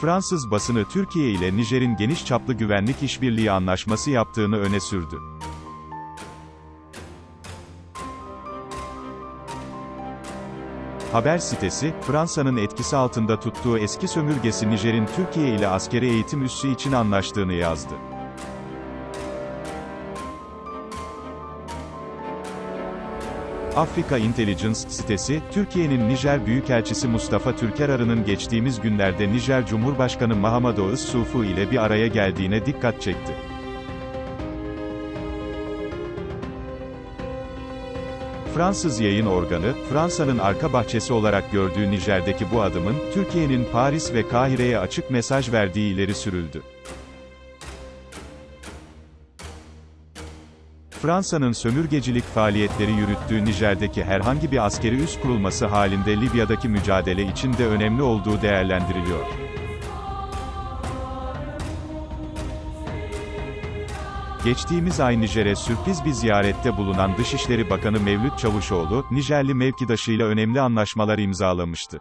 Fransız basını Türkiye ile Nijer'in geniş çaplı güvenlik işbirliği anlaşması yaptığını öne sürdü. Haber sitesi, Fransa'nın etkisi altında tuttuğu eski sömürgesi Nijer'in Türkiye ile askeri eğitim üssü için anlaştığını yazdı. Afrika Intelligence sitesi, Türkiye'nin Nijer Büyükelçisi Mustafa Türkerarı'nın geçtiğimiz günlerde Nijer Cumhurbaşkanı Mahamadou Issoufou ile bir araya geldiğine dikkat çekti. Fransız yayın organı, Fransa'nın arka bahçesi olarak gördüğü Nijer'deki bu adımın, Türkiye'nin Paris ve Kahire'ye açık mesaj verdiği ileri sürüldü. Fransa'nın sömürgecilik faaliyetleri yürüttüğü Nijer'deki herhangi bir askeri üs kurulması halinde Libya'daki mücadele için de önemli olduğu değerlendiriliyor. Geçtiğimiz ay Nijer'e sürpriz bir ziyarette bulunan Dışişleri Bakanı Mevlüt Çavuşoğlu, Nijerli mevkidaşıyla önemli anlaşmalar imzalamıştı.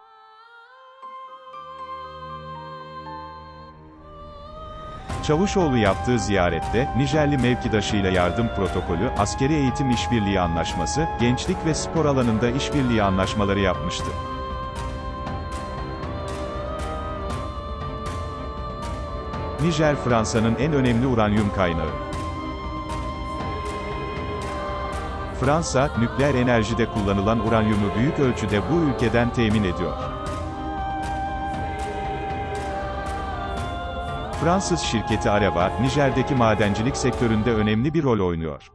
Çavuşoğlu yaptığı ziyarette, Nijerli mevkidaşıyla yardım protokolü, askeri eğitim işbirliği anlaşması, gençlik ve spor alanında işbirliği anlaşmaları yapmıştı. Nijer Fransa'nın en önemli uranyum kaynağı. Fransa, nükleer enerjide kullanılan uranyumu büyük ölçüde bu ülkeden temin ediyor. Fransız şirketi Areva, Nijer'deki madencilik sektöründe önemli bir rol oynuyor.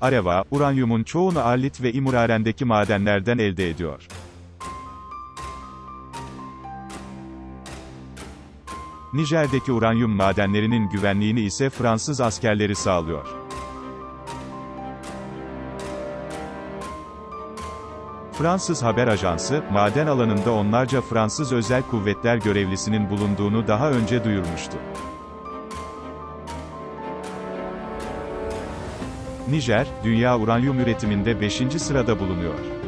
Areva, uranyumun çoğunu Arlit ve İmuraren'deki madenlerden elde ediyor. Nijer'deki uranyum madenlerinin güvenliğini ise Fransız askerleri sağlıyor. Fransız haber ajansı, maden alanında onlarca Fransız özel kuvvetler görevlisinin bulunduğunu daha önce duyurmuştu. Nijer, dünya uranyum üretiminde 5. sırada bulunuyor.